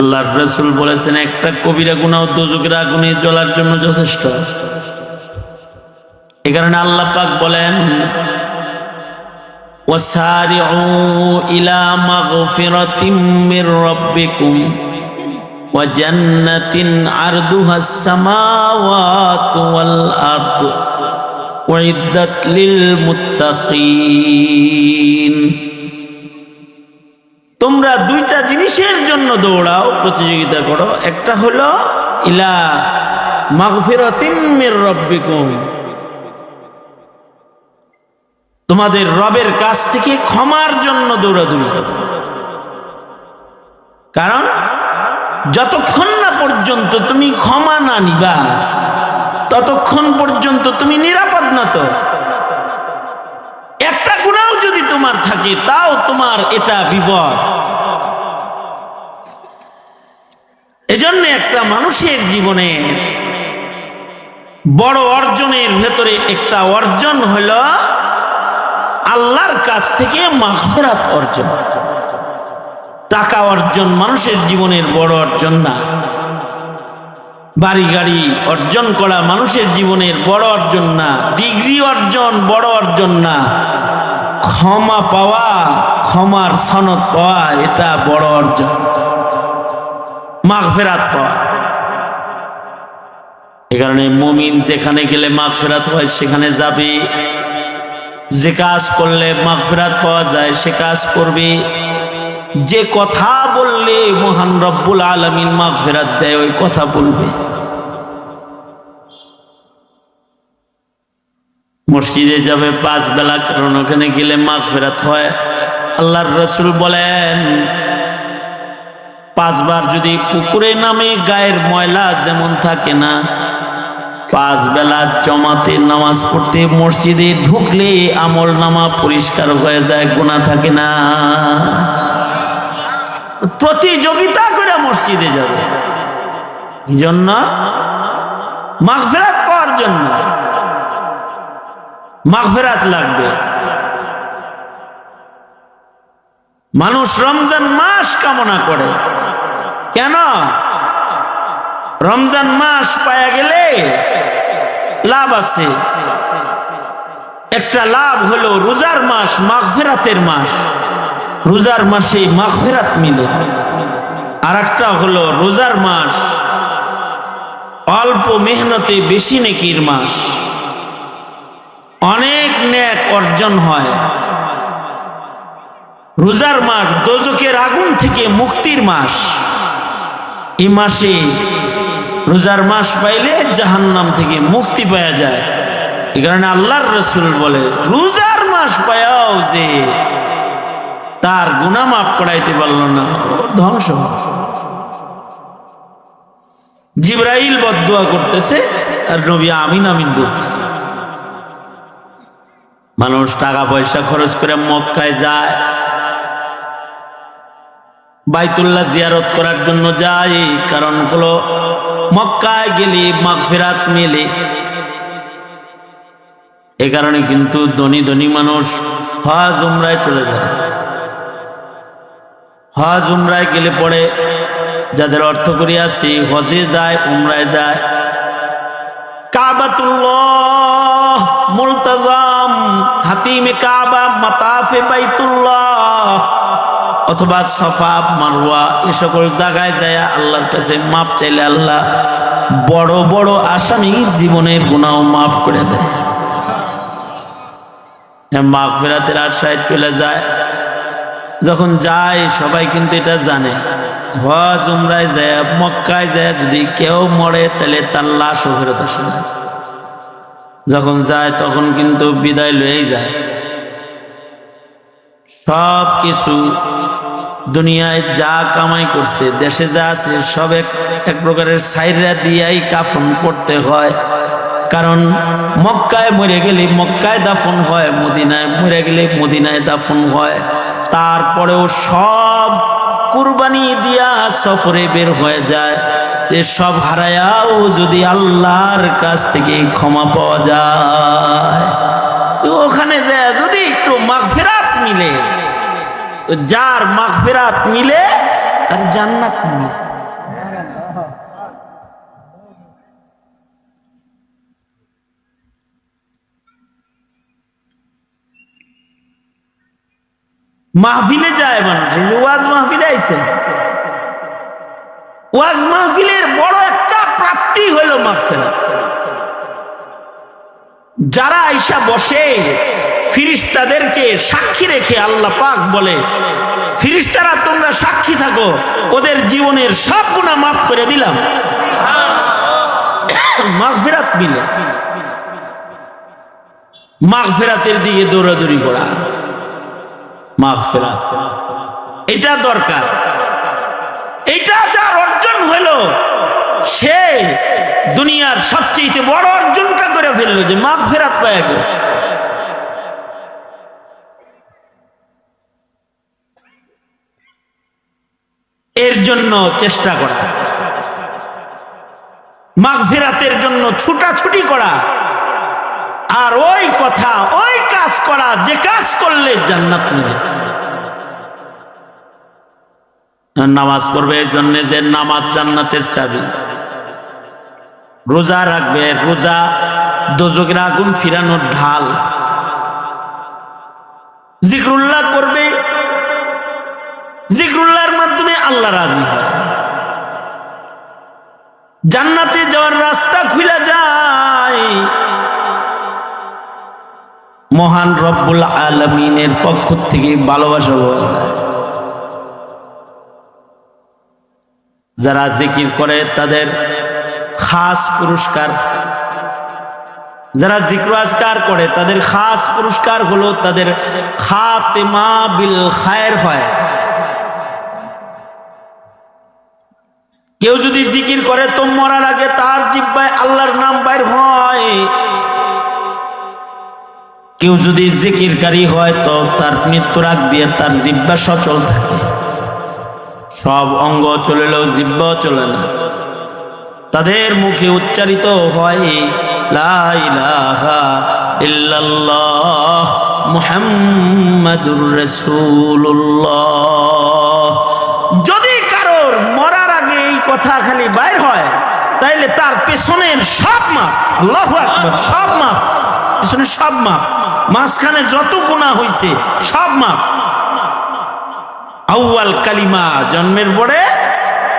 আল্লাহ রসুল বলেছেন একটা কবিরা গুণা ও দোজকের আগুনে জ্বলার জন্য যথেষ্ট এ কারণে আল্লাহ পাক বলেন وسارعوا إلى مغفرة من ربكم وجنة عرضها السماوات والأرض أعدت للمتقين তোমরা দুইটা জিনিসের জন্য দৌড়াও, প্রতিযোগিতা করো। একটা হলো, ইলা মাগফিরাতিম মির রাব্বিকুম। তোমাদের রবের কাছ থেকে ক্ষমার জন্য দৌড়াদৌড়ি করো। কারণ, যতক্ষণ না পর্যন্ত তুমি ক্ষমা না নিবা, ততক্ষণ পর্যন্ত তুমি নিরাপদ না তো। একটা গুণাও যদি তোমার থাকে, তাও তোমার এটা বিপদ। এজন্য একটা মানুষের জীবনে বড় অর্জনের ভেতরে একটা অর্জন হলো আল্লাহর কাছ থেকে মাগফিরাত অর্জন। টাকা অর্জন মানুষের জীবনের বড় অর্জন না। বাড়ি গাড়ি অর্জন করা মানুষের জীবনের বড় অর্জন না। ডিগ্রি অর্জন বড় অর্জন না। ক্ষমা পাওয়া, ক্ষমার সনদ পাওয়া, এটা বড় অর্জন। মাগফেরাত পাওয়া। এ কারণে মুমিন যেখানে গেলে মাগফেরাত হয়, সেখানে যাবে। যে কাজ করলে মাগফিরাত পাওয়া যায়, সে কাজ করবে। যে কথা বললে মহান রব্বুল আলমিন মাগফিরাত দেয়, ওই কথা বলবে। মসজিদে যাবে পাঁচ বেলা, কারণ ওখানে গেলে মাগফিরাত হয়। আল্লাহর রসুল বলেন পাঁচবার যদি পুকুরে নামে গায়ের ময়লা যেমন থাকে না, পাঁচ বেলা জমাতে নামাজ পড়তে মসজিদে ঢুকলে আমল নামা পরিষ্কার হয়ে যায় গোনা থাকে না। প্রতিযোগিতা করে মসজিদে যাবে। এই জন্য মাগফেরাত পাওয়ার জন্য মাগফেরাত লাগবে। মানুষ রমজান মাস কামনা করে। কেন? রমজান মাস পায়া গেলে লাভ আছে। একটা লাভ হলো রোজার মাস, মাগফেরাতের মাস। রোজার মাসে মাগফেরাত মিলে। আর একটা হলো রোজার মাস অল্প মেহনতে বেশি নেকির মাস। অনেক নেক অর্জন হয়। রোজার মাস দোজকের আগুন থেকে মুক্তির মাস। এই মাসে রোজার মাস পাইলে জাহান্নাম থেকে মুক্তি পাওয়া যায়। এই কারণে আল্লাহর রসুল বলে, রোজার মাস পায়াও যে তার গুণা মাফ করাইতে পারল না, ধ্বংস জিব্রাইল বদুয়া করতেছে আর নবী আমিন আমিন বলতেছে। মানুষ টাকা পয়সা খরচ করে মক্কায় যায় বাইতুল্লাহ জিয়ারত করার জন্য যায় কারণ হলো মক্কায় গেলে, মাগফিরাত মেলে এ কারণে কিন্তু ধনী ধনী মানুষ হজ, উমরায় চলে যায়। হজ, উমরায় গেলে পরে যাদের অর্থ করি আছে হজে যায়, উমরায় যায়। কাবাতুল্লাহ মুলতাজাম হাতিমে কাবা মাতাফে বাইতুল্লাহ। অথবা সফা, মারওয়া, এ সকল জায়গায় যায় আল্লাহর কাছে মাপ চাইলে আল্লাহ বড় বড় আসামির জীবনের গুণাও মাফ করে দেয়। মাঘ ফেরাতের আশায় চলে যায়। যখন যায়, সবাই কিন্তু এটা জানে। হজ, উমরায় যায়, মক্কায় যায়, যদি কেউ মরে, তাহলে তার লাশও ফেরত আসে যখন যায়, তখন কিন্তু বিদায় লয়েই যায়। সব কিছু দুনিয়ায় যা কামাই করছে, দেশে যা আছে, সব এক এক প্রকারের সাইরা দিয়াই কাফন করতে হয়। কারণ মক্কায় মরে গেলে মক্কায় দাফন হয়, মদিনায় মরে গেলে মদিনায় দাফন হয়। তারপরেও সব কুরবানি দিয়া সফরে বের হয়ে যায়। যে সব হারায়াও যদি আল্লাহর কাছ থেকে ক্ষমা পাওয়া যায়। ওখানে যায় যদি একটু মাগফিরাত মিলে। যার মাগফিরাত মিলে, তার জান্নাত মিলে। মাহফিলে যায় মানুষ ওয়াজ মাহফিলে আইছে। ওয়াজ মাহফিলের বড় একটা প্রাপ্তি হইল মাগফিরাত। যারা আইসা বসে ফিরিস্তাদেরকে সাক্ষী রেখে আল্লাহ পাক বলে, ফিরিস্তারা তোমরা সাক্ষী থাকো, ওদের জীবনের সব গুণা মাফ করে দিলাম। মাগফিরাত মিলে। মাগফিরাতের দিকে দৌড়াদৌড়ি করা। মাগফিরাত। এটা দরকার। এটা যার অর্জন হলো, সে দুনিয়ার সবচেয়ে বড় অর্জনটা করে ফেলল যে মাঘ ফেরাত পায় এর জন্য চেষ্টা করা। মাঘ ফেরাতের জন্য ছুটাছুটি করা। আর ওই কথা, ওই কাজ করা, যে কাজ করলে জান্নাত মিলে। নামাজ পড়বে এই জন্য যে নামাজ জান্নাতের চাবি। রোজা রাখবে, রোজা দোজকের আগুন ফিরানোর ঢাল। জিক্রুল্লাহ করবে জিক্রুল্লাহর মাধ্যমে আল্লাহ রাজি হয়। জান্নাতে যাওয়ার রাস্তা খুলে যায়। মহান রব্বুল আলমিনের পক্ষ থেকে ভালোবাসা যারা জিকির করে, তাদের খাস পুরস্কার। যারা জিক্র আজকার করে, তাদের খাস পুরস্কার হলো তাদের খাতেমা বিল খায়ের হয়। কেউ যদি জিকির করে তো মরার আগে তার জিব্বায় আল্লাহর নাম বাইর হয়। কেউ যদি জিকিরকারী হয় তো তার মৃত্যুর আগ দিয়ে তার জিব্বা সচল থাকে। সব অঙ্গ চলেলেও জিব্বাও চলে না। তাদের মুখে উচ্চারিত হয় মুহাম্মাদুর রাসূলুল্লাহ। কথা খালি বাইর হয়, তাইলে তার পেছনের সব মাপ, আল্লাহু সব মাপ, পেছনে সব মাপ, মাঝখানে যত গুনাহ হইছে, সব মাপ। আউয়াল কালিমা জন্মের পরে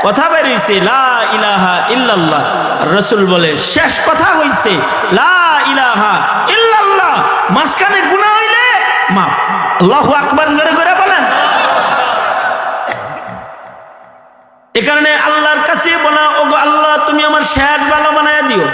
কথা বেরিয়েছে লা ইলাহা ইল্লাল্লাহ। রসুল বলে, শেষ কথা হইছে, লা ইলাহা ইল্লাল্লাহ। মাঝখানে গুনাহ হইলে মাপ। আল্লাহু আকবার জোরে করে বলেন। এ কারণে শেষ ভালো বানায় দিও।